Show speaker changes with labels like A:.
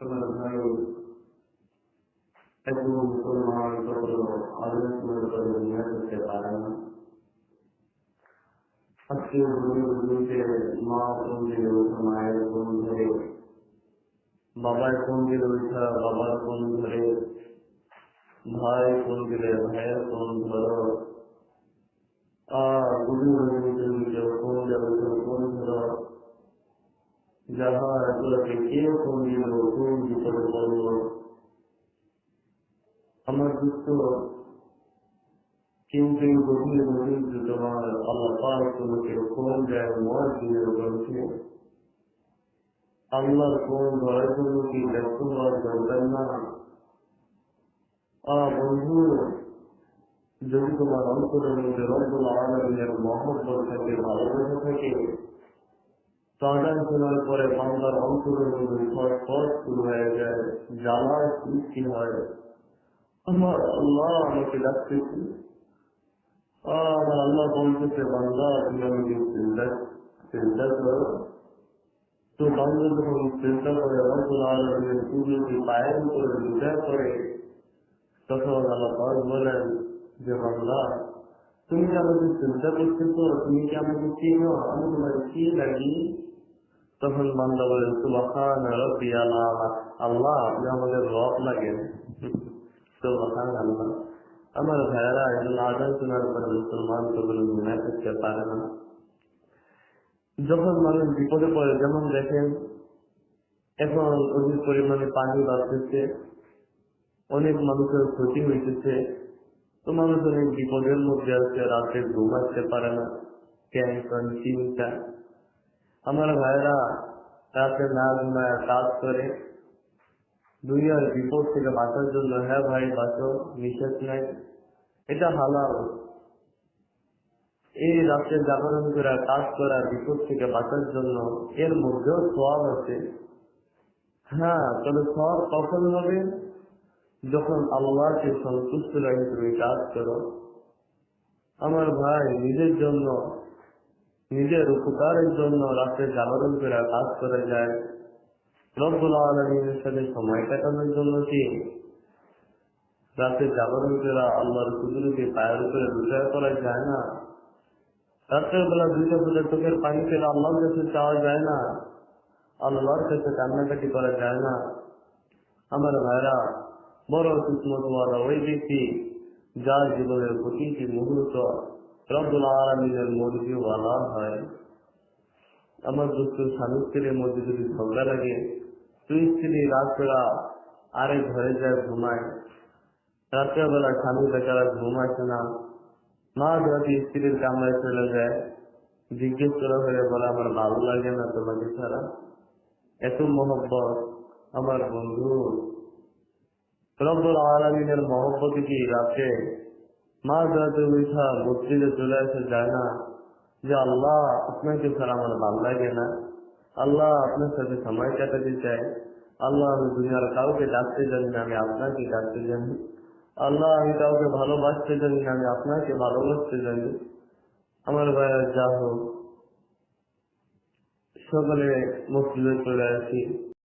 A: তোমার ভাই একজন মুসলমান কখনো আলোচনার করে নিয়ে করতে পারে না আজকে বুঝতে মা কোন দিলে ওঠা মায়ের কোন ধরে বাবার কোন দিলে ওঠা বাবার কোন ধরে ভাই কোন দিলে ভাইয়ের কোন ধরো আর গুরু কোন কোন দিল কোন বিপদে পড়ল আমার দুঃখ কেউ গভীর গভীর তোমার আল্লাহ পাক তোমাকে ফোন দেয় আল্লাহর জন্য কি না বন্ধু, যদি তোমার অন্তরের মধ্যে রব্বুল আলমিনের মহব্বত থাকে, ভালোবাসা থাকে তাজান শোনার পরে বাংলার অন্তরের মধ্যে খট শুরু হয়ে যায় জ্বালার সৃষ্টি হয় আমার আল্লাহ আমাকে ডাকতেছি আমার আল্লাহ বলতেছে বাংলা তুমি আমাকে চিন্তা চিন্তা করো তো বাংলা যখন চিন্তা করে রব্বুল আলমিনের পুজোকে পায়ের উপরে বিচার করে তখন আল্লাহ পাক বলেন যে বাংলা তুমি কি আমাকে চিন্তা করতেছো তুমি কি আমাকে চিনো আমি তোমার কি লাগি তখন বান্দা বলে আল্লাহ আপনি আমাদের রব লাগেন। আমার ভাইয়েরা এগুলো আজান শোনার পরে মুসলমান তো মনে করতে পারে না। যখন মানুষ বিপদে পড়ে, যেমন দেখেন, এখন অধিক পরিমাণে পানি বাড়তেছে, অনেক মানুষের ক্ষতি হইতেছে, তো মানুষ অনেক বিপদের মধ্যে আছে, রাতে ঘুম আসতে পারে না, টেনশন, চিন্তা। আমার ভাইরা রাতে না ঘুমায় কাজ করে। দুনিয়ার বিপদ থেকে বাঁচার জন্য হ্যাঁ ভাই, বাঁচো, নিষেধ নাই। এটা হালাল। এই রাত্রে জাগরণ করা কাজ করা বিপদ থেকে বাঁচার জন্য এর মধ্যেও সব আছে। হ্যাঁ তবে সব কখন হবে? যখন আল্লাহকে সন্তুষ্ট রাখে তুমি কাজ করো। আমার ভাই নিজের জন্য নিজের উপকারের জন্য রাতে জাগরণ করে কাজ করে যায়। রব্বুল আলমীর সাথে সময় কাটানোর জন্য কি রাতে জাগরণ করা আল্লাহর কুদুরকে পায়ের উপরে বিচার করা যায় না। রাত্রের বেলা দুইটা ফুটে চোখের পানি ফেলে আল্লাহর কাছে চাওয়া যায় না। আল্লাহর কাছে কান্নাকাটি করা যায় না। আমার ভাইরা, বড় কিসমত ওই ব্যক্তি যার জীবনের প্রতিটি মুহূর্ত হয়। স্বামী স্ত্রীর মধ্যে লাগে স্ত্রী ঘরে যায় ঘুমায় না, মা চলে যায়, জিজ্ঞেস করা হলে বলে, আমার ভালো লাগে না তোমাকে ছাড়া। এত মহব্বত, আমার বন্ধু। রব্দুল আলমিনের মহব্বত কি রাতে মা উঠা মসজিদে চলে আসে যায় না। যে আল্লাহ আপনাকে ছাড়া আমার ভালো লাগে না। আল্লাহ আপনার সাথে সময় কাটাতে চাই আল্লাহ আমি দুনিয়ার কাউকে ডাকতে জানি না, আমি আপনাকে ডাকতে জানি। আল্লাহ আমি কাউকে ভালোবাসতে জানি না, আমি আপনাকে ভালোবাসতে জানি। আমার ভাইয়া যা হোক, সকালে মসজিদে চলে আসি।